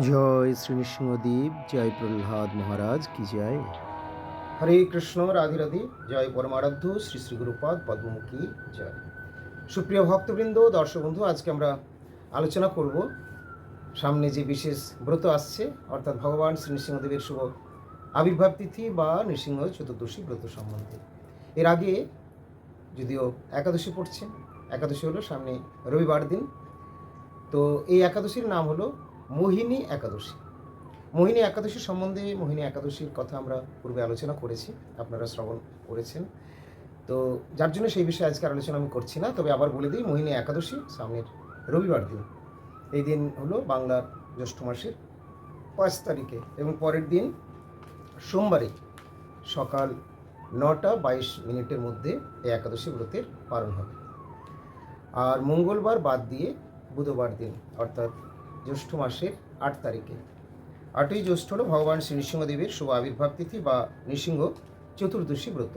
জয় শ্রী নৃসিংহদেব, জয় প্রহ্লাদ মহারাজ, কি জয়? হরে কৃষ্ণ, রাধে রাধে, জয় পরমারাধ্য, শ্রী শ্রী গুরুপাদ, পদ্মমুখী, জয়। সুপ্রিয় ভক্তবৃন্দ, দর্শক বন্ধু, আজকে আমরা আলোচনা করব সামনে যে বিশেষ ব্রত আসছে, অর্থাৎ ভগবান শ্রী নৃসিংহদেবের শুভ আবির্ভাব তিথি বা নৃসিংহ চতুর্দশী ব্রত সম্বন্ধে। এর আগে যদিও একাদশী পড়ছে একাদশী হলো সামনে রবিবার দিন, তো এই একাদশীর নাম হলো মোহিনী একাদশী। মোহিনী একাদশী সম্বন্ধে মোহিনী একাদশীর কথা আমরা পূর্বে আলোচনা করেছি, আপনারা শ্রবণ করেছেন। তো যার জন্য সেই বিষয়ে আজকে আলোচনা আমি করছি না, তবে আবার বলে দিই, মোহিনী একাদশী সামনের রবিবার দিন। এই দিন হলো বাংলার জ্যৈষ্ঠ মাসের পাঁচ তারিখে এবং পরের দিন সোমবারে সকাল নটা বাইশ মিনিটের মধ্যে এই একাদশী ব্রতের পালন হবে। আর মঙ্গলবার বাদ দিয়ে বুধবার দিন, অর্থাৎ জ্যৈষ্ঠ মাসের আট তারিখে। আটই জ্যৈষ্ঠ হল ভগবান শ্রী নৃসিংহদেবের শুভ আবির্ভাব তিথি বা নৃসিংহ চতুর্দশী ব্রত।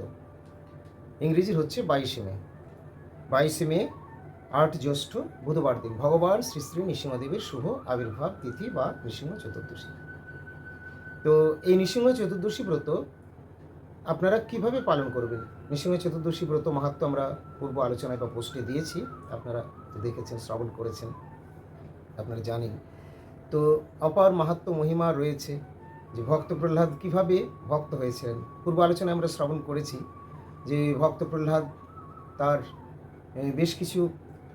ইংরেজির হচ্ছে বাইশে মে। বাইশে মে, আট জ্যৈষ্ঠ বুধবার দিন ভগবান শ্রী শ্রী নৃসিংহদেবের শুভ আবির্ভাব তিথি বা নৃসিংহ চতুর্দশী। তো এই নৃসিংহ চতুর্দশী ব্রত আপনারা কীভাবে পালন করবেন? নৃসিংহ চতুর্দশী ব্রত মাহাত্ম আমরা পূর্ব আলোচনায় বা পোস্টে দিয়েছি, আপনারা দেখেছেন, শ্রবণ করেছেন। আপনারা জানেন। তো অপার মাহাত্ম মহিমা রয়েছে যে ভক্ত প্রহ্লাদ কীভাবে ভক্ত হয়েছিলেন। পূর্ব আলোচনায় আমরা শ্রবণ করেছি যে ভক্ত প্রহ্লাদ তার বেশ কিছু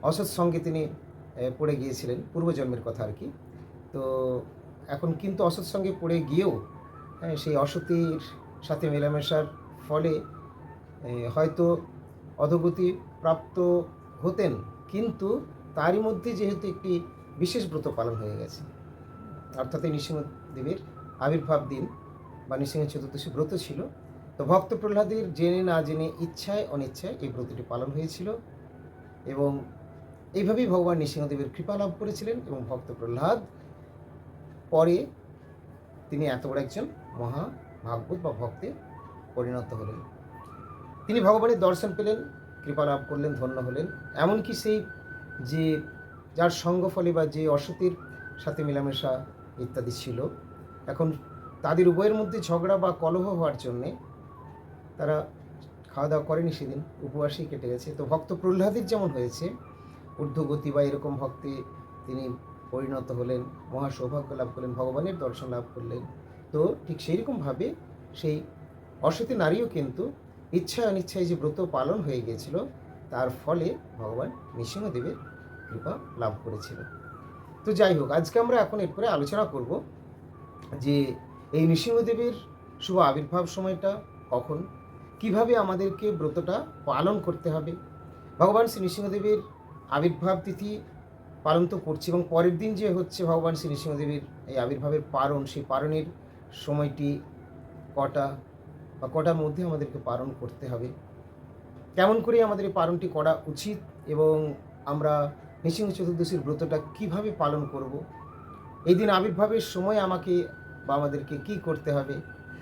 অসৎ সঙ্গে তিনি পড়ে গিয়েছিলেন, পূর্বজন্মের কথা আর কি। তো এখন কিন্তু অসৎ সঙ্গে পড়ে গিয়েও সেই অসতির সাথে মেলামেশার ফলে হয়তো অধগতি প্রাপ্ত হতেন। কিন্তু তারই মধ্যে যেহেতু একটি বিশেষ ব্রত পালন হয়ে গেছে। অর্থাৎ এই নৃসিংহদেবের আবির্ভাব দিন বা নৃসিংহ চতুর্দশী ব্রত ছিল। তো ভক্ত প্রহ্লাদের জেনে না জেনে ইচ্ছায় অনিচ্ছায় এই ব্রতটি পালন হয়েছিল এবং এইভাবেই ভগবান নৃসিংহদেবের কৃপা লাভ করেছিলেন এবং ভক্ত প্রহ্লাদ পরে তিনি এত বড় একজন মহা ভাগবত বা ভক্তে পরিণত হলেন। তিনি ভগবানের দর্শন পেলেন, কৃপা লাভ করলেন, ধন্য হলেন। এমনকি সেই যে যার সঙ্গ ফলে বা যে অসতির সাথে মেলামেশা ইত্যাদি ছিল। এখন তাদের উভয়ের মধ্যে ঝগড়া বা কলহ হওয়ার জন্যে তারা খাওয়া দাওয়া করেনি সেদিন, উপবাসেই কেটে গেছে। তো ভক্ত প্রহ্লাদের যেমন হয়েছে, ঊর্ধ্বগতি বা এরকম ভক্তে তিনি পরিণত হলেন মহা সৌভাগ্য লাভ করলেন, ভগবানের দর্শন লাভ করলেন। তো ঠিক সেই রকমভাবে সেই অসতী নারীও কিন্তু ইচ্ছা অনিচ্ছায় যে ব্রত পালন হয়ে গিয়েছিল, তার ফলে ভগবান নৃসিংহদেবের কৃপা লাভ করেছিল তো যাই হোক, আজকে আমরা এখন এরপরে আলোচনা করব যে এই নৃসিংহদেবের শুভ আবির্ভাব সময়টা কখন, কীভাবে আমাদেরকে ব্রতটা পালন করতে হবে। ভগবান শ্রী নৃসিংহদেবের আবির্ভাব তিথি পালন তো করছি এবং পরের দিন যে হচ্ছে ভগবান শ্রী নৃসিংহদেবের এই আবির্ভাবের পালন সেই পালনের সময়টি কটা বা কটার মধ্যে আমাদেরকে পালন করতে হবে। কেমন করে আমাদের এই পালনটি করা উচিত এবং আমরা নৃসিংহ চতুর্দশীর ব্রতটা কীভাবে পালন করব? এই দিন আবির্ভাবের সময় আমাকে বা আমাদেরকে কি করতে হবে?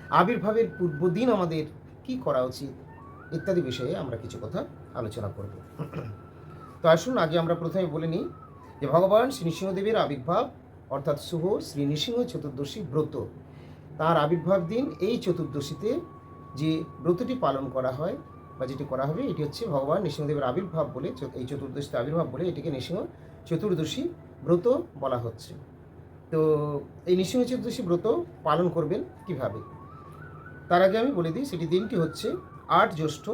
আবির্ভাবের পূর্বদিন আমাদের কি করা উচিত? ইত্যাদি বিষয়ে আমরা কিছু কথা আলোচনা করব। তো আসুন, আগে আমরা প্রথমে বলে নিই যে ভগবান শ্রী নৃসিংহদেবের আবির্ভাব, অর্থাৎ শুভ শ্রী নৃসিংহ চতুর্দশী ব্রত। তার আবির্ভাব দিন এই চতুর্দশীতে যে ব্রতটি পালন করা হয় বা যেটি করা হবে, এটি হচ্ছে ভগবান নৃসিংহদেবের আবির্ভাব বলে এই চতুর্দশীতে আবির্ভাব বলে এটিকে নৃসিংহ চতুর্দশী ব্রত বলা হচ্ছে। তো এই নৃসিংহ চতুর্দশী ব্রত পালন করবেন কীভাবে? তার আগে আমি বলে দিই, সেটি দিনটি হচ্ছে আট জ্যৈষ্ঠ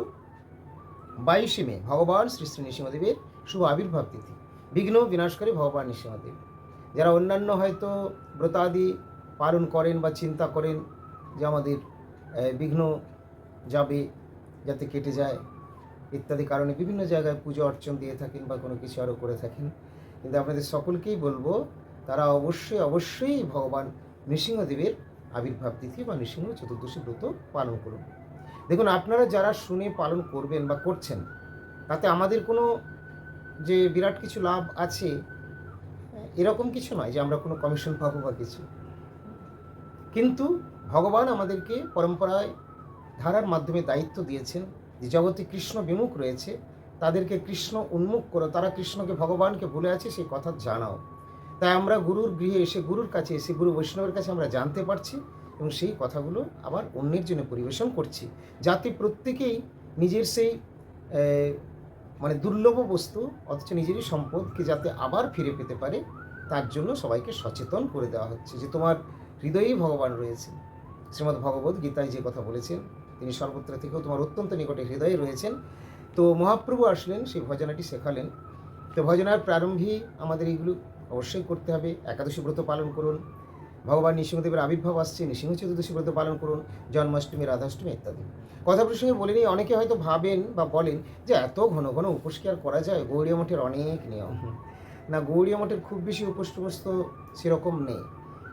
বাইশে মে, ভগবান শ্রী শ্রী নৃসিংহদেবের শুভ আবির্ভাব তিথি। বিঘ্ন বিনাশকারী ভগবান নৃসিংহদেব যারা অন্যান্য হয়তো ব্রতাদি পালন করেন বা চিন্তা করেন যে আমাদের বিঘ্ন যাবে যাতে কেটে যায়, ইত্যাদি কারণে বিভিন্ন জায়গায় পুজো অর্চন দিয়ে থাকেন বা কোনো কিছু আরও করে থাকেন। কিন্তু আপনাদের সকলকেই বলব, তারা অবশ্যই অবশ্যই ভগবান নৃসিংহদেবের আবির্ভাব তিথি বা নৃসিংহ চতুর্দশী ব্রত পালন করুন। দেখুন, আপনারা যারা শুনে পালন করবেন বা করছেন, তাতে আমাদের কোনো যে বিরাট কিছু লাভ আছে, এরকম কিছু নয় যে আমরা কোনো কমিশন পাবো বা কিছু। কিন্তু ভগবান আমাদেরকে পরম্পরায় ধারার মাধ্যমে দায়িত্ব দিয়েছেন, যে জগতে কৃষ্ণ বিমুখ রয়েছে, তাদেরকে কৃষ্ণ উন্মুখ করো, তারা কৃষ্ণকে ভগবানকে ভুলে আছে সেই কথা জানাও। তাই আমরা গুরুর গৃহে এসে, গুরুর কাছে এসে, গুরু বৈষ্ণবের কাছে আমরা জানতে পারছি এবং সেই কথাগুলো আবার অন্যের জন্য পরিবেশন করছি। যাতে প্রত্যেকেই নিজের সেই মানে দুর্লভ বস্তু, অথচ নিজেরই সম্পদকে যাতে আবার ফিরে পেতে পারে, তার জন্য সবাইকে সচেতন করে দেওয়া হচ্ছে যে তোমার হৃদয়েই ভগবান রয়েছে। শ্রীমদ্ ভগবত গীতায় যে কথা বলেছেন তিনি সর্বত্র থেকেও তোমার অত্যন্ত নিকটে হৃদয়ে রয়েছেন। তো মহাপ্রভু আসলেন, সেই ভজনাটি শেখালেন। তো ভজনার প্রারম্ভে আমাদের এইগুলো অবশ্যই করতে হবে। একাদশী ব্রত পালন করুন। ভগবান নৃসিংহদেবের আবির্ভাব আসছে নৃসিংহ চতুর্দশী ব্রত পালন করুন, জন্মাষ্টমী, রাধাষ্টমী ইত্যাদি। কথা প্রসঙ্গে বলে নিই, অনেকে হয়তো ভাবেন বা বলেন যে এত ঘন ঘন উপোস কি আর করা যায়? গৌরীয় মঠের অনেক নিয়ম। না গৌরীয় মঠের খুব বেশি উপোস সেরকম নেই।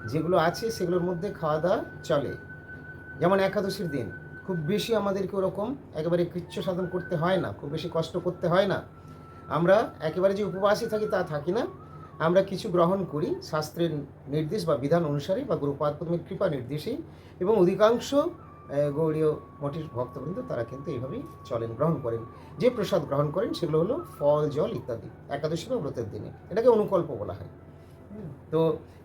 যেগুলো আছে সেগুলোর মধ্যে খাওয়া দাওয়া চলে। যেমন একাদশীর দিন। খুব বেশি আমাদেরকে ওরকম একেবারে কৃচ্ছ সাধন করতে হয় না, খুব বেশি কষ্ট করতে হয় না। আমরা একেবারে যে উপবাসী থাকি তা থাকি না। আমরা কিছু গ্রহণ করি শাস্ত্রের নির্দেশ বা বিধান অনুসারে বা গুরুপাদ কৃপা নির্দেশেই এবং অধিকাংশ গৌড়ীয় মঠের ভক্তবৃন্দ তারা কিন্তু এইভাবেই চলেন, গ্রহণ করেন। যে প্রসাদ গ্রহণ করেন সেগুলো হলো ফল, জল ইত্যাদি, একাদশী বা ব্রতের দিনে। এটাকে অনুকল্প বলা হয়। তো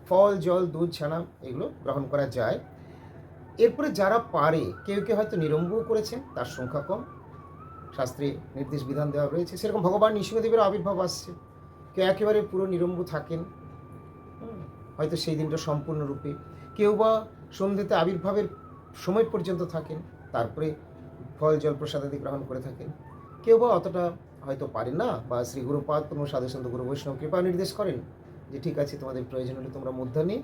ফল, জল, দুধ, ছানা এগুলো গ্রহণ করা যায়। এরপরে যারা পারে, কেউ কেউ হয়তো নিরম্বও করেছেন, তার সংখ্যা কম। শাস্ত্রে নির্দেশ বিধান দেওয়া রয়েছে। সেরকম ভগবান নৃসিংহদেবের আবির্ভাব আসছে। কেউ একেবারে পুরো নিরম্ব থাকেন। হয়তো সেই দিনটা সম্পূর্ণরূপে। কেউ বা সন্ধ্যেতে আবির্ভাবের সময় পর্যন্ত থাকেন, তারপরে ফল, জল প্রসাদাদি গ্রহণ করে থাকেন। কেউ বা অতটা হয়তো পারেন না, বা শ্রী গুরুপাদ কোনো সাধুসন্ত গুরু বৈষ্ণব কৃপা নির্দেশ করেন যে, ঠিক আছে, তোমাদের প্রয়োজন হলে তোমরা মধ্যাহ্নে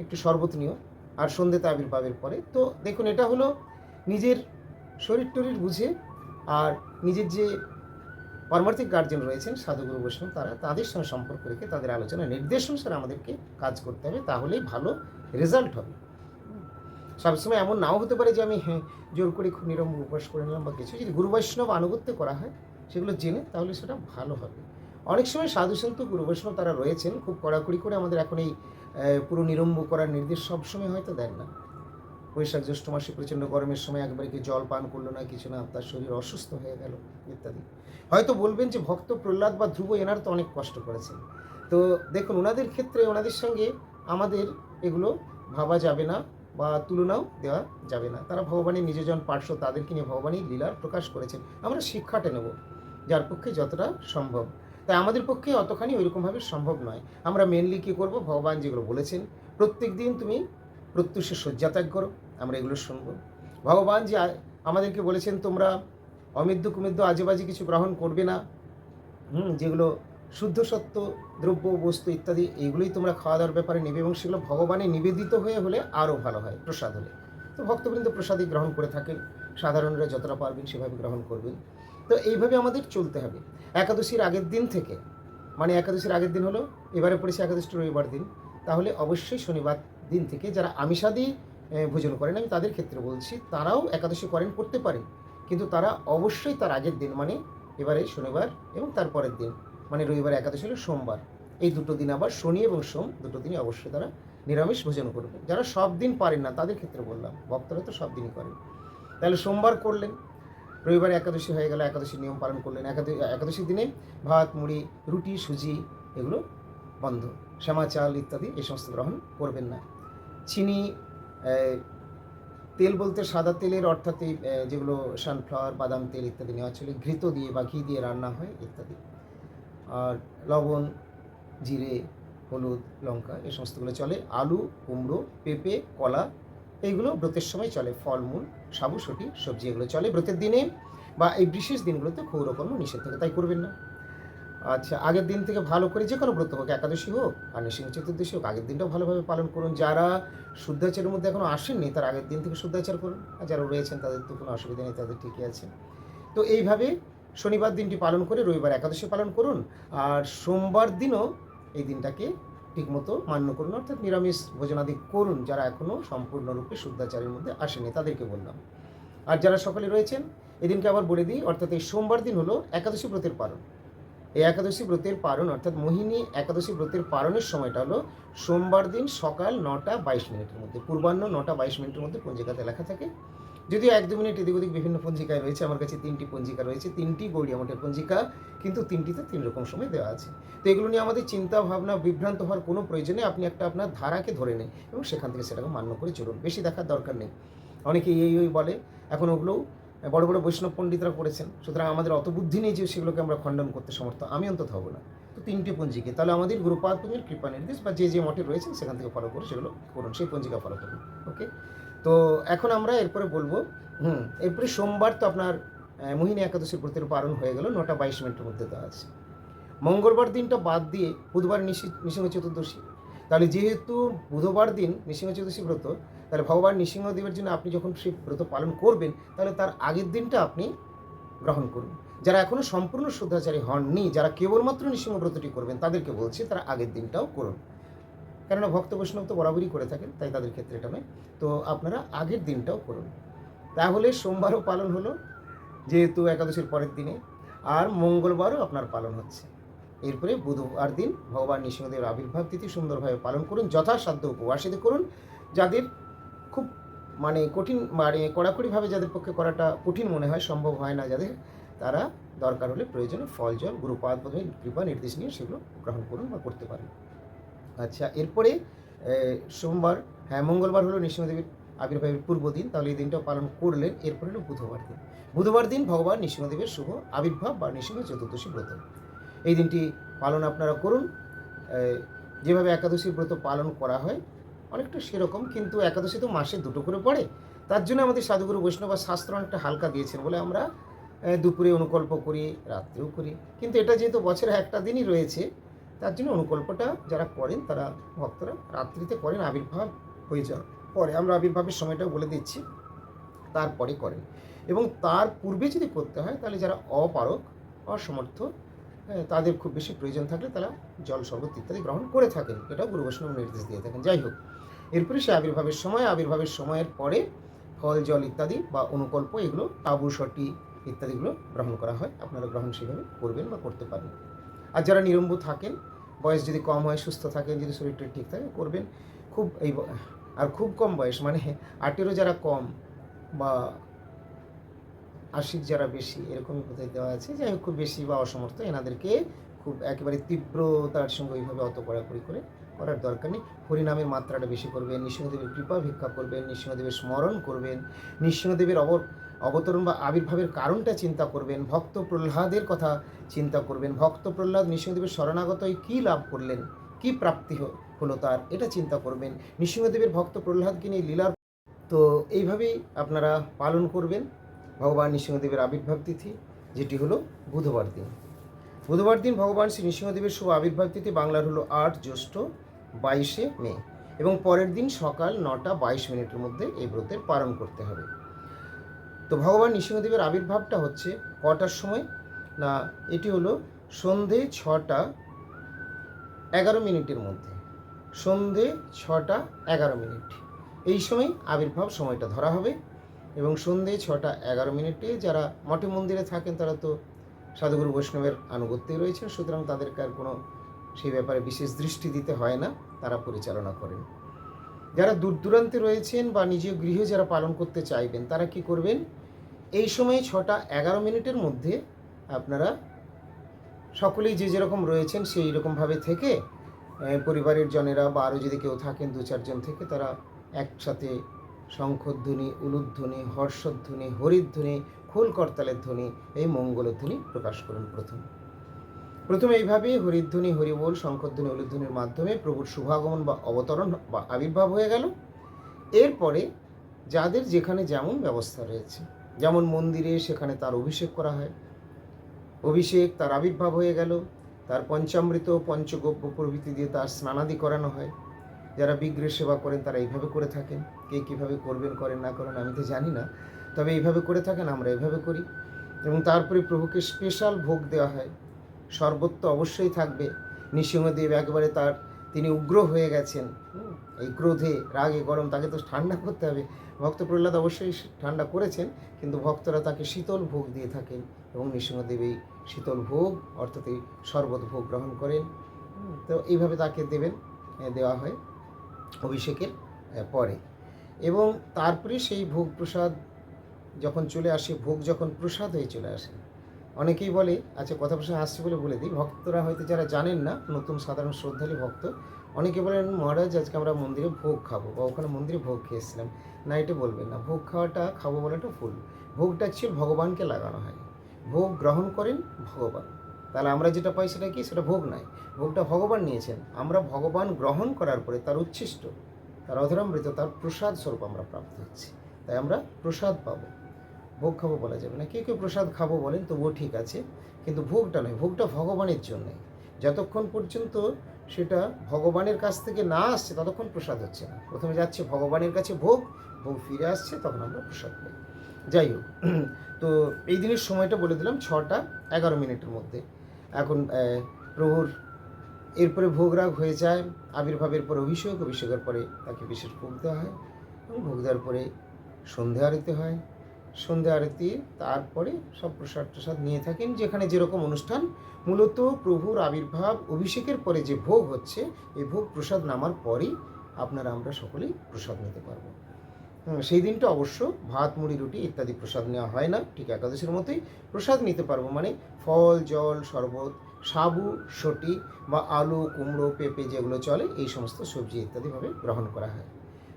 একটু শরবত নিও। আর সন্ধ্যেতে আবির্ভাবের পরে। তো দেখুন, এটা হলো নিজের শরীর টরীর বুঝে আর নিজের যে পারমার্থিক গার্জেন রয়েছেন সাধুগুরু বৈষ্ণব, তারা তাদের সঙ্গে সম্পর্ক রেখে তাদের আলোচনা নির্দেশ অনুসারে আমাদেরকে কাজ করতে হবে, তাহলেই ভালো রেজাল্ট হবে। সবসময় এমন নাও হতে পারে যে আমি হ্যাঁ জোর করে খুব নিরম উপবাস করে নিলাম বা কিছু। যদি গুরু বৈষ্ণব আনুগত্য করা হয়, সেগুলো জেনে তাহলে সেটা ভালো হবে। অনেক সময় সাধু সন্ত, গুরু বৈষ্ণব তারা রয়েছেন, খুব কড়াকড়ি করে আমাদের এখন এই পুরো নিরম্ব করার নির্দেশ সবসময় হয়তো দেন না। বৈশাখ জ্যৈষ্ঠ মাসে প্রচণ্ড গরমের সময় একবারে কি জল পান করল না, কিছু না, তার শরীর অসুস্থ হয়ে গেল, ইত্যাদি। হয়তো বলবেন যে ভক্ত প্রহ্লাদ বা ধ্রুব এনার তো অনেক কষ্ট করেছেন। তো দেখুন, ওনাদের ক্ষেত্রে, ওনাদের সঙ্গে আমাদের এগুলো ভাবা যাবে না বা তুলনাও দেওয়া যাবে না। তারা ভগবানের নিজজন পার্শ্ব, তাদেরকে নিয়ে ভগবানের লীলার প্রকাশ করেছেন। আমরা শিক্ষাটা নেব, যার পক্ষে যতটা সম্ভব। তাই আমাদের পক্ষে অতখানি ওইরকমভাবে সম্ভব নয়। আমরা মেনলি কী করব? ভগবান যেগুলো বলেছেন প্রত্যেক দিন তুমি প্রত্যুষে শয্যা ত্যাগ করো, আমরা এগুলো শুনব। ভগবান যে আমাদেরকে বলেছেন, তোমরা অমিদ্য কুমিদ্য আজেবাজে কিছু গ্রহণ করবে না। হুম, যেগুলো শুদ্ধ, সত্য, দ্রব্য, বস্তু ইত্যাদি এইগুলোই তোমরা খাওয়া দাওয়ার ব্যাপারে নেবে এবং সেগুলো ভগবানে নিবেদিত হয়ে হলে আরও ভালো হয়, প্রসাদ হলে। তো ভক্তবৃন্দ প্রসাদই গ্রহণ করে থাকেন। সাধারণরা যতটা পারবেন সেভাবে গ্রহণ করবেন। তো এইভাবে আমাদের চলতে হবে। একাদশীর আগের দিন থেকে মানে একাদশীর আগের দিন হলো, এবারে পড়েছে একাদশীর রবিবার দিন, তাহলে অবশ্যই শনিবার দিন থেকে যারা আমিষাদি ভোজন করেন, আমি তাদের ক্ষেত্রে বলছি, তারাও একাদশী করেন, করতে পারেন কিন্তু তারা অবশ্যই তার আগের দিন মানে এবারে শনিবার এবং তার পরের দিন মানে রবিবার, একাদশী হলো সোমবার। এই দুটো দিন আবার শনি এবং সোম দুটো দিনই অবশ্যই তারা নিরামিষ ভোজন করবে যারা সব দিন পারেন না, তাদের ক্ষেত্রে বললাম, ভক্তরা তো সব দিনই করেন। তাহলে সোমবার করলেন রবিবার একাদশী হয়ে গেল, একাদশীর নিয়ম পালন করলেন। একাদশী একাদশীর দিনে ভাত, মুড়ি, রুটি, সুজি এগুলো বন্ধ। শ্যামা, চাল ইত্যাদি এই সমস্ত গ্রহণ করবেন না। চিনি তেল বলতে সাদা তেলের অর্থাৎ যেগুলো সানফ্লাওয়ার বাদাম তেল ইত্যাদি নেওয়া চলে ঘৃত দিয়ে বা ঘি দিয়ে রান্না হয় ইত্যাদি। আর লবণ, জিরে, হলুদ, লঙ্কা এই সমস্তগুলো চলে। আলু, কুমড়ো, পেঁপে, কলা এইগুলো ব্রতের সময় চলে, ফলমূল সাবু সটি সবজি এগুলো চলে ব্রতের দিনে বা এই বিশেষ দিনগুলোতে ক্ষৌরকর্ম নিষেধ থাকে, তাই করবেন না। আচ্ছা আগের দিন থেকে ভালো করে যে কোনো ব্রত হোক, একাদশী হোক, আর নৃসিংহ চতুর্দশী হোক, আগের দিনটাও ভালোভাবে পালন করুন। যারা শুদ্ধাচারের মধ্যে এখনও আসেননি, তার আগের দিন থেকে শুদ্ধাচার করুন। আর যারা রয়েছেন, তাদের তো কোনো অসুবিধা নেই, তাদের ঠিকই আছে। তো এইভাবে শনিবার দিনটি পালন করে রবিবার একাদশী পালন করুন। আর সোমবার দিনও এই দিনটাকে ঠিকমতো মান্য করুন, অর্থাৎ নিরামিষ ভোজনাদি করুন যারা এখনও সম্পূর্ণরূপে শুদ্ধাচারের মধ্যে আসেনি, তাদেরকে বললাম। আর যারা সকলে রয়েছেন, এদিনকে আবার বলে দিই, অর্থাৎ এই সোমবার দিন হলো একাদশী ব্রতের পালন। এই একাদশী ব্রতের পালন, অর্থাৎ মোহিনী একাদশী ব্রতের পালনের সময়টা হলো সোমবার দিন সকাল নটা বাইশ মিনিটের মধ্যে, পূর্বাহ্ন নটা বাইশ মিনিটের মধ্যে পঞ্জিকাতে লেখা থাকে। যদিও এক দু মিনিট এদিক ওদিক বিভিন্ন পঞ্জিকায় রয়েছে, আমার কাছে তিনটি পঞ্জিকা রয়েছে, তিনটি গৌড়িয়া মঠের পঞ্জিকা, কিন্তু তিনটিতে তিন রকম সময় দেওয়া আছে। তো এগুলো নিয়ে আমাদের চিন্তা ভাবনা বিভ্রান্ত হওয়ার কোনো প্রয়োজনে আপনি একটা আপনার ধারাকে ধরে নেন এবং সেখান থেকে সেটাকে মান্য করে চলুন, বেশি দেখার দরকার নেই। অনেকে এই ওই বলে, এখন ওগুলোও বড় বড় বৈষ্ণব পণ্ডিতরা করেছেন। সুতরাং আমাদের অত বুদ্ধি নেই যে সেগুলোকে আমরা খণ্ডন করতে সমর্থ। আমি অন্তত হব না। তো তিনটে পঞ্জিকে। তাহলে আমাদের গুরুপাদ পুঞ্জের কৃপা নির্দেশ বা যে যে মঠে রয়েছেন সেখান থেকে ফলো করে সেগুলো করুন। সেই পঞ্জিকা ফলো করুন। ওকে তো এখন আমরা এরপরে বলব, হুম, এরপরে সোমবার তো আপনার মোহিনী একাদশীর ব্রতের পালন হয়ে গেল। নটা বাইশ মিনিটের মধ্যে দেওয়া আছে। মঙ্গলবার দিনটা বাদ দিয়ে বুধবার নিশি নৃসিংহ চতুর্দশী। তাহলে যেহেতু বুধবার দিন নৃসিংহ চতুর্দশী ব্রত, তাহলে ভগবান নৃসিংহদেবের জন্য আপনি যখন সেই ব্রত পালন করবেন, তাহলে তার আগের দিনটা আপনি গ্রহণ করুন। যারা এখনও সম্পূর্ণ শুদ্ধাচারী হননি, যারা কেবলমাত্র নৃসিংহ ব্রতটি করবেন, তাদেরকে বলছি তারা আগের দিনটাও করুন। কেননা ভক্ত বৈষ্ণব তো বরাবরই করে থাকেন, তাই তাদের ক্ষেত্রে এটা নয়। তো আপনারা আগের দিনটাও করুন। তাহলে সোমবারও পালন হলো, যেহেতু একাদশীর পরের দিনে, আর মঙ্গলবারও আপনার পালন হচ্ছে। এরপরে বুধবার দিন ভগবান নৃসিংহদেবের আবির্ভাব তিথি সুন্দরভাবে পালন করুন, যথাসাধ্য উপবাসিত করুন। যাদের খুব মানে কঠিন মানে কড়াকড়িভাবে যাদের পক্ষে করাটা কঠিন মনে হয়, সম্ভব হয় না যাদের, তারা দরকার হলে প্রয়োজনে ফল, জল, গুরুপাদ পদে কৃপা নির্দেশ নিয়ে সেগুলো গ্রহণ করুন বা করতে পারেন। আচ্ছা এরপরে সোমবার হ্যাঁ মঙ্গলবার হলো নৃসিংহদেবের আবির্ভাবের পূর্ব দিন, তাহলে এই দিনটা পালন করলেন। এরপরে হলো বুধবার দিন। বুধবার দিন ভগবান নৃসিংহদেবের শুভ আবির্ভাব বা নৃসিংহ চতুর্দশী ব্রত। এই দিনটি পালন আপনারা করুন। যেভাবে একাদশী ব্রত পালন করা হয়, অনেকটা সেরকম, কিন্তু একাদশী তো মাসে দুটো করে পড়ে। তার জন্য আমাদের সাধুগুরু বৈষ্ণব শাস্ত্র অনেকটা হালকা দিয়েছেন বলে আমরা দুপুরে অনুকল্প করি, রাত্রেও করি। কিন্তু এটা যেহেতু বছরে একটা দিনই রয়েছে, তার জন্য অনুকল্পটা যারা করেন, তারা ভক্তরা রাত্রিতে করেন, আবির্ভাব হয়ে যাওয়ার পরে আমরা আবির্ভাবের সময়টাও বলে দিচ্ছি, তারপরে করেন। এবং তার পূর্বে যদি করতে হয়, তাহলে যারা অপারক অসমর্থ তাদের খুব বেশি প্রয়োজন থাকলে তারা জল শরবত ইত্যাদি গ্রহণ করে থাকেন। এটাও গুরু বৈষ্ণব নির্দেশ দিয়ে থাকেন। যাই হোক, এরপরে সে আবির্ভাবের সময়, আবির্ভাবের সময়ের পরে ফল, জল ইত্যাদি বা অনুকল্প এগুলো তাবু, সটি ইত্যাদিগুলো গ্রহণ করা হয়। আপনারা গ্রহণ সেভাবে করবেন বা করতে পারেন আর যারা নিরম্ব থাকেন, বয়স যদি কম হয়, সুস্থ থাকেন, যদি শরীরটা ঠিক থাকে, করবেন। খুব এই আর খুব কম বয়স মানে আটেরও যারা কম বা আশির যারা বেশি, এরকম কোথায় দেওয়া আছে। যাই হোক, খুব বেশি বা অসমর্থ, এনাদেরকে খুব একেবারে তীব্রতার সঙ্গে ওইভাবে অত কড়াকড়ি করে করার দরকার নেই। হরিনামের মাত্রাটা বেশি করবেন, নৃসিংহদেবের কৃপা ভিক্ষা করবেন, নৃসিংহদেবের স্মরণ করবেন, নৃসিংহদেবের অব, অবতরণ বা আবির্ভাবের কারণটা চিন্তা করবেন, ভক্ত প্রহ্লাদের কথা চিন্তা করবেন, ভক্ত প্রহ্লাদ নৃসিংহদেবের শরণাগত হয়ে কী লাভ করলেন, কী প্রাপ্তি হলো তার, এটা চিন্তা করবেন। নৃসিংহদেবের ভক্ত প্রহ্লাদকে নিয়ে লীলার তো এইভাবেই আপনারা পালন করবেন। ভগবান নৃসিংহদেবের আবির্ভাব তিথি, যেটি হলো বুধবার দিন। বুধবার দিন ভগবান শ্রী নৃসিংহদেবের শুভ আবির্ভাব তিথি বাংলার হলো আট জ্যৈষ্ঠ বাইশে মে এবং পরের দিন সকাল নটা বাইশ মিনিটের মধ্যে এই ব্রতের পালন করতে হবে। তো ভগবান নৃসিংহদেবের আবির্ভাবটা হচ্ছে কটার সময়? না, এটি হলো সন্ধে ছটা এগারো মিনিটের মধ্যে। সন্ধে ছটা এগারো মিনিট। এই সময় আবির্ভাব সময়টা ধরা হবে। এবং সন্ধে ছটা এগারো মিনিটে যারা মঠে মন্দিরে থাকেন, তারা তো সাধুগুরু বৈষ্ণবের আনুগত্যেই রয়েছেন। সুতরাং তাদেরকে আর কোনো সেই ব্যাপারে বিশেষ দৃষ্টি দিতে হয় না, তারা পরিচালনা করেন। যারা দূর দূরান্তে রয়েছেন বা নিজ গৃহে যারা পালন করতে চাইবেন, তারা কি করবেন? এই সময় ছটা এগারো মিনিটের মধ্যে আপনারা সকলেই যে যেরকম রয়েছেন, সেই রকমভাবে থেকে পরিবারের জনেরা বা আরও যদি কেউ থাকেন, দু চারজন থেকে, তারা একসাথে শঙ্খধ্বনি, উলুধ্বনি, হর্ষধ্বনি, হরিধ্বনি খোল করতালের ধ্বনি, এই মঙ্গলধ্বনি প্রকাশ করুন প্রথম। প্রথমে এইভাবে হরিধ্বনি, হরিবোল, শঙ্খধ্বনি, উলুধ্বনির মাধ্যমে প্রভুর শুভাগমন বা অবতরণ বা আবির্ভাব হয়ে গেল। এরপরে যাদের যেখানে যেমন ব্যবস্থা রয়েছে, যেমন মন্দিরে সেখানে তার অভিষেক করা হয়। অভিষেক, তার আবির্ভাব হয়ে গেল, তার পঞ্চামৃত, পঞ্চগব্য প্রভৃতি দিয়ে তার স্নানাদি করানো হয়। যারা বিগ্রহ সেবা করেন তারা এইভাবে করে থাকেন। কে কীভাবে করবেন, করেন, না করেন আমি তো জানি না। তবে এইভাবে করে থাকেন, আমরা এইভাবে করি। এবং তারপরে প্রভুকে স্পেশাল ভোগ দেওয়া হয়। শরবত তো অবশ্যই থাকবে। নৃসিংহদেব একবারে তার, তিনি উগ্র হয়ে গেছেন। এই ক্রোধে, রাগে, গরম, তাকে তো ঠান্ডা করতে হবে। ভক্ত প্রহ্লাদ অবশ্যই ঠান্ডা করেছেন। কিন্তু ভক্তরা তাকে শীতল ভোগ দিয়ে থাকেন এবং নৃসিংহদেব এই শীতল ভোগ, অর্থাৎ এই শরবত ভোগ গ্রহণ করেন। তো এইভাবে তাকে দেবেন দেওয়া হয়। অভিষেকের পরে। এবং তারপরে সেই ভোগ প্রসাদ যখন চলে আসে, ভোগ যখন প্রসাদ হয়ে চলে আসে, অনেকেই বলে আচ্ছা কথা প্রসঙ্গে আসছে বলে বলে দিই, ভক্তরা হয়তো যারা জানেন না, নতুন সাধারণ শ্রদ্ধালী ভক্ত, অনেকে বলেন, মহারাজ, আজকে আমরা মন্দিরে ভোগ খাব। বা, ওখানে মন্দিরে ভোগ খেয়েছিলাম না, এটা বলবেন না। ভোগ খাওয়াটা, খাব বলাটা ভুল। ভোগটা অ্যাকচুয়ালি ভগবানকে লাগানো হয়। ভোগ গ্রহণ করেন ভগবান। তাহলে আমরা যেটা পাই সেটা কি? সেটা ভোগ নয় ভোগটা ভগবান নিয়েছেন। আমরা ভগবান গ্রহণ করার পরে তার উচ্ছিষ্ট, তার অধরামৃত, তার প্রসাদ স্বরূপ আমরা প্রাপ্ত হচ্ছি। তাই আমরা প্রসাদ পাবো। ভোগ খাব বলা যাবে না। কেউ কেউ প্রসাদ খাব বলেন? তবুও ঠিক আছে। কিন্তু ভোগটা নয়, ভোগটা ভগবানের জন্যে। যতক্ষণ পর্যন্ত সেটা ভগবানের কাছ থেকে না আসছে, ততক্ষণ প্রসাদ হচ্ছে না। প্রথমে যাচ্ছে ভগবানের কাছে ভোগ ভোগ ফিরে আসছে, তখন আমরা প্রসাদ পাই। যাই হোক, তো এই দিনের সময়টা বলে দিলাম ছটা এগারো মিনিটের মধ্যে। এখন প্রভুর এরপরে ভোগরাগ হয়ে যায়, আবির্ভাবের পরে অভিষেক, অভিষেকের পরে তাকে বিশেষ ভোগ দেওয়া হয় এবং ভোগ দেওয়ার পরে সন্ধে আরতি হয়। সন্ধে আরতি, তারপরে সব প্রসাদ প্রসাদ নিয়ে থাকেন, যেখানে যেরকম অনুষ্ঠান, মূলত প্রভুর আবির্ভাব, অভিষেকের পরে যে ভোগ হচ্ছে, এই ভোগ প্রসাদ নামার পরেই আপনারা, আমরা সকলেই প্রসাদ নিতে পারব। সেই দিনটা অবশ্য ভাত, মুড়ি, রুটি ইত্যাদি প্রসাদ নেওয়া হয় না। ঠিক একাদশীর মতোই প্রসাদ নিতে পারব। মানে ফল, জল, শরবত, সাবু, সটি বা আলু, কুমড়ো, পেঁপে যেগুলো চলে, এই সমস্ত সবজি ইত্যাদিভাবে গ্রহণ করা হয়।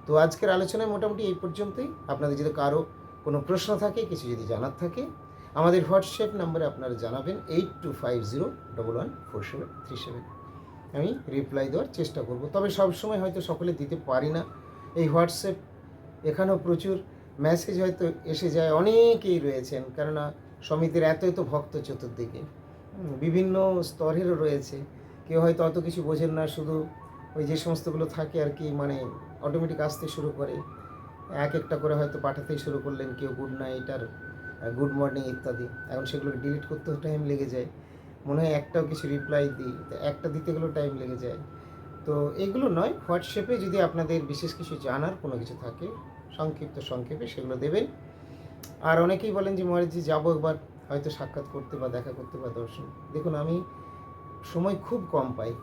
তো আজকের আলোচনায় মোটামুটি এই পর্যন্তই। আপনাদের যদি কারও কোনো প্রশ্ন থাকে, কিছু যদি জানার থাকে, আমাদের হোয়াটসঅ্যাপ নাম্বারে আপনারা জানাবেন eight two five zero double one four seven three seven আমি রিপ্লাই দেওয়ার চেষ্টা করব। তবে সবসময় হয়তো সকলে দিতে পারি না। এই হোয়াটসঅ্যাপ এখানেও প্রচুর মেসেজ হয়তো এসে যায়, অনেকেই রয়েছেন। কেননা সমিতির এত এত ভক্ত চতুর্দিকে। বিভিন্ন স্তরেরও রয়েছে। কেউ হয়তো অত কিছু বোঝেন না, শুধু ওই যে সমস্তগুলো থাকে আর কি মানে অটোমেটিক আসতে শুরু করে। এক একটা করে হয়তো পাঠাতেই শুরু করলেন কেউ গুড নাইট আর গুড মর্নিং ইত্যাদি। এখন সেগুলোকে ডিলিট করতেও টাইম লেগে যায়। মনে হয় একটাও কিছু রিপ্লাই দিই একটা দিতে গেলেও টাইম লেগে যায়। তো এগুলো নয়, হোয়াটসঅ্যাপে যদি আপনাদের বিশেষ কিছু জানার কোনো কিছু থাকে, সংক্ষিপ্ত সংক্ষেপে সেগুলো দেবেন। আর অনেকেই বলেন যে, মহারাজজি, যাব একবার, হয়তো সাক্ষাৎ করতে বা দেখা করতে বা দর্শন। দেখুন, আমি সময় খুব কম পাই।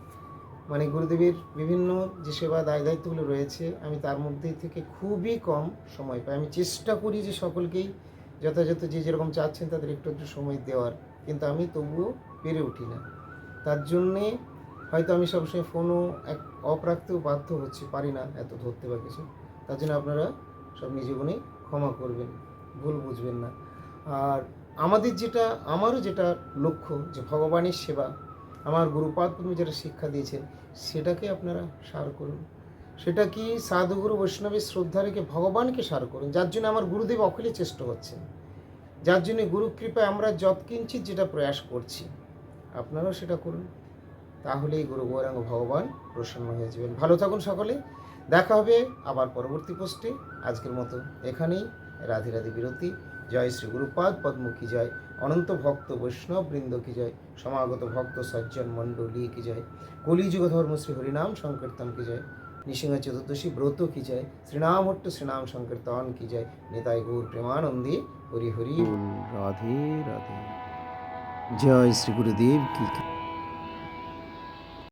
মানে গুরুদেবের বিভিন্ন যে সেবা দায় দায়িত্বগুলো রয়েছে, আমি তার মধ্যে থেকে খুবই কম সময় পাই। আমি চেষ্টা করি যে সকলকেই যথাযথ যে যেরকম চাচ্ছেন, তাদের একটু একটু সময় দেওয়ার। কিন্তু আমি তবুও পেরে উঠি না। তার জন্যে হয়তো আমি সবসময় ফোনও এক অফ রাখতেও বাধ্য হচ্ছি, পারি না এত ধরতে বা কিছু। তার জন্য আপনারা সব নিজ গুণেই ক্ষমা করবেন, ভুল বুঝবেন না। আর আমাদের যেটা, আমারও যেটা লক্ষ্য যে ভগবানের সেবা, আমার গুরুপাদ যেটা শিক্ষা দিয়েছেন সেটাকে আপনারা সার করুন। সেটা কি সাধুগুরু বৈষ্ণবের শ্রদ্ধা রেখে ভগবানকে সার করুন? যার জন্য আমার গুরুদেব অখিলে চেষ্টা হচ্ছেন। যার জন্য গুরু কৃপায় আমরা যৎকিঞ্চিত যেটা প্রয়াস করছি, আপনারাও সেটা করুন। তাহলেই গুরু গৌরাঙ্গ ভগবান প্রসন্ন হয়ে যাবেন। ভালো থাকুন সকলে। দেখা হবে আবার পরবর্তী পোস্টে। আজকের মতো এখানেই। রাধে রাধে বিরতি। জয় শ্রী গুরুপাদ, পদ্ম কি জয়, অনন্ত ভক্ত বৈষ্ণব, বৃন্দ কি জয়, সমাগত ভক্ত সজ্জন মণ্ডলী কি জয়, কলিযুগ ধর্ম শ্রী হরিনাম সংকীর্তন কি জয়, নৃসিংহ চতুর্দশী ব্রত কি জয় শ্রীনাম হট্ট শ্রীনাম সংকীর্তন কি জয়, নেতাই গৌর প্রেমানন্দে হরি হরি। রাধে রাধে। জয় শ্রী গুরুদেব কি।